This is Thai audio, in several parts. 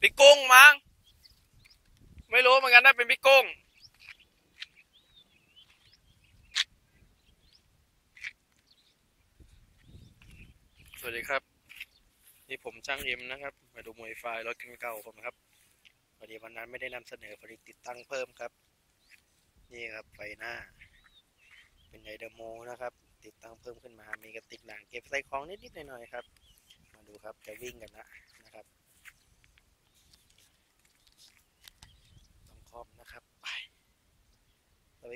พี่กุ้งมั้งไม่รู้เหมือนกันนะเป็นพี่กุ้งสวัสดีครับ นี่ผมช่างเอ็มนะครับ มาดูมวยไฟรถคันเก่าผมครับพอดีวันนั้นไม่ได้นำเสนอพอดีติดตั้งเพิ่มครับ นี่ครับไฟหน้า เป็นไดนาโมนะครับ ติดตั้งเพิ่มขึ้นมา มีกระติกหลังเก็บใส่ของนิดๆหน่อยๆครับ มาดูครับจะวิ่งกันนะนะครับ ต้องคอมนะครับ ไป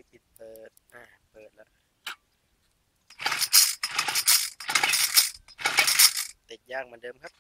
สวิตช์ปิดเปิด อ่า เปิดแล้ว ติดยางเหมือนเดิมครับ